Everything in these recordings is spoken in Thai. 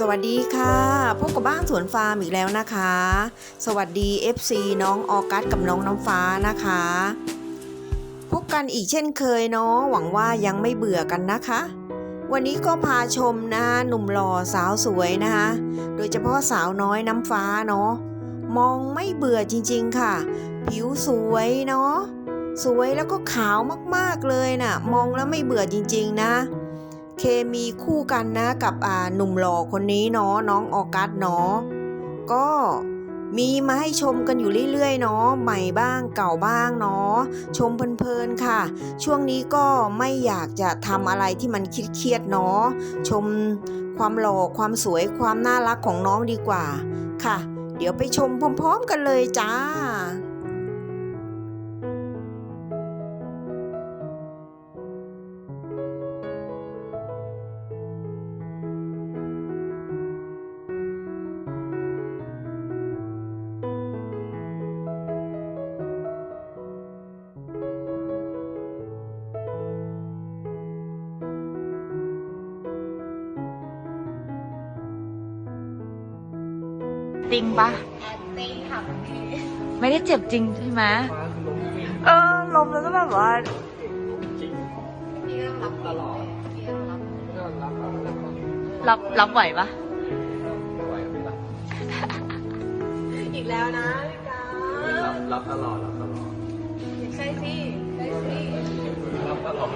สวัสดีค่ะ พบกับบ้านสวนฟาร์มอีกแล้วนะคะ สวัสดี FC น้องออกัสกับน้องน้ำฟ้านะคะ พบกันอีกเช่นเคยเนาะหวังว่ายังไม่เบื่อกันนะคะ วันนี้ก็พาชมนะคะหนุ่มหล่อสาวสวยนะคะ โดยเฉพาะสาวน้อยน้ำฟ้าเนาะมองไม่เบื่อจริงๆค่ะ ผิวสวยเนาะสวยแล้วก็ขาวมากๆเลยน่ะ มองแล้วไม่เบื่อจริง ๆ นะ เคมีคู่กันนะกับอ่าหนุ่มหล่อคนนี้เนาะน้องออกัสเนาะก็มีมาให้ชมกันอยู่เรื่อยๆเนาะใหม่บ้างเก่าบ้างเนาะชมเพลินๆค่ะ ช่วงนี้ก็ไม่อยากจะทำอะไรที่มันเครียดๆเนาะชมความหล่อความสวยความน่ารักของน้องดีกว่าค่ะ เดี๋ยวไปชมพร้อมๆกันเลยจ้า จริงปะติ้งค่ะคุณพี่ไม่ได้เจ็บจริงใช่ไหมเออลมแล้วก็แบบว่าพี่ก็รับตลอดพี่ก็รับรับรับไหวปะอีกแล้วนะพี่การับรับตลอดรับตลอดใช่สิใช่สิรับตลอด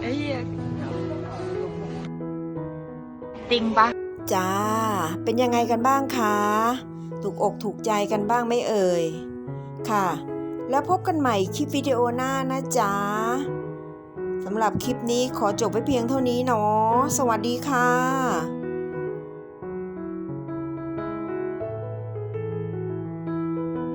ไอ้เหี้ยจริงปะ จ้า เป็นยังไงกันบ้างคะ ถูกอกถูกใจกันบ้างไม่เอ่ย ค่ะ แล้วพบกันใหม่คลิปวิดีโอหน้านะจ๊ะสำหรับคลิปนี้ขอจบไว้เพียงเท่านี้เนาะ สวัสดีค่ะ